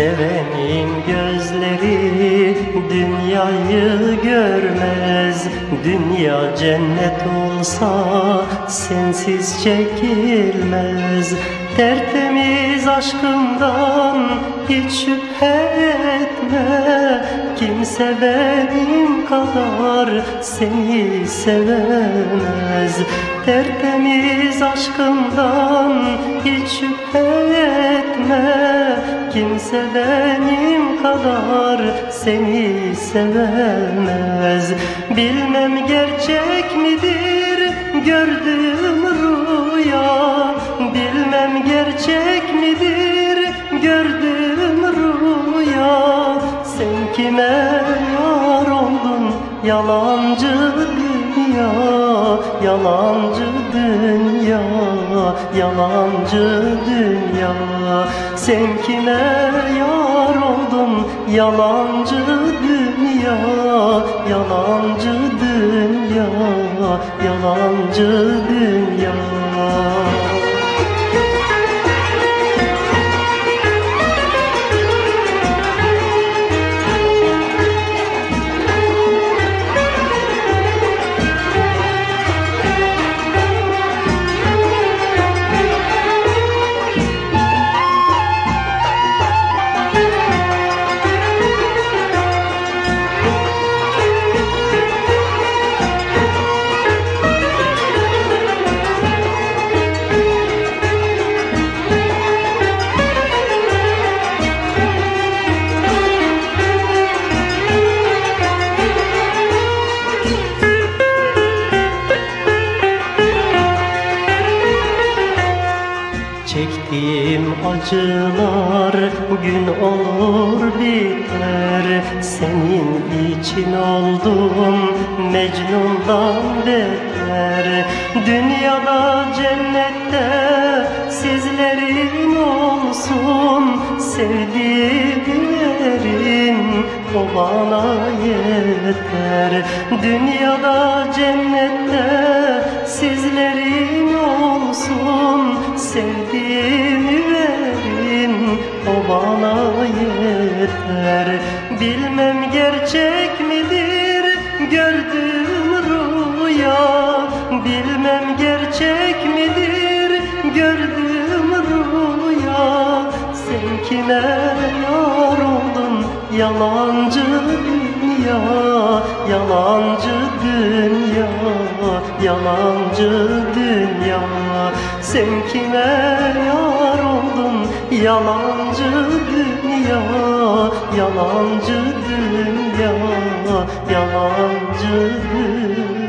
Sevenin gözleri dünyayı görmez. Dünya cennet olsa sensiz çekilmez. Tertemiz aşkımdan hiç şüphe etme. Kimse benim kadar seni sevemez. Tertemiz aşkımdan hiç şüphe etme Kimse benim kadar seni sevemez. Bilmem gerçek midir gördüğüm rüya. Bilmem gerçek midir gördüğüm rüya. Sen kime yar oldun yalancı dünya? Yalancı dünya Yalancı dünya Sen kime yar oldun yalancı dünya Yalancı dünya Yalancı dünya Çektiğim acılar gün olur biter. Senin için oldum Mecnun'dan beter. Dünyada cennette sizlerin olsun. Sevdiğimlerin o bana yeter. Dünyada cennette sizlerin olsun Sevdiğimi verin o bana yeter. Bilmem gerçek midir gördüğüm rüya. Bilmem gerçek midir gördüğüm rüya. Sen kime yar oldun yalancı dünya Yalancı dünya Yalancı dünya Sen kime yar oldun yalancı dünya Yalancı dünya Yalancı dünya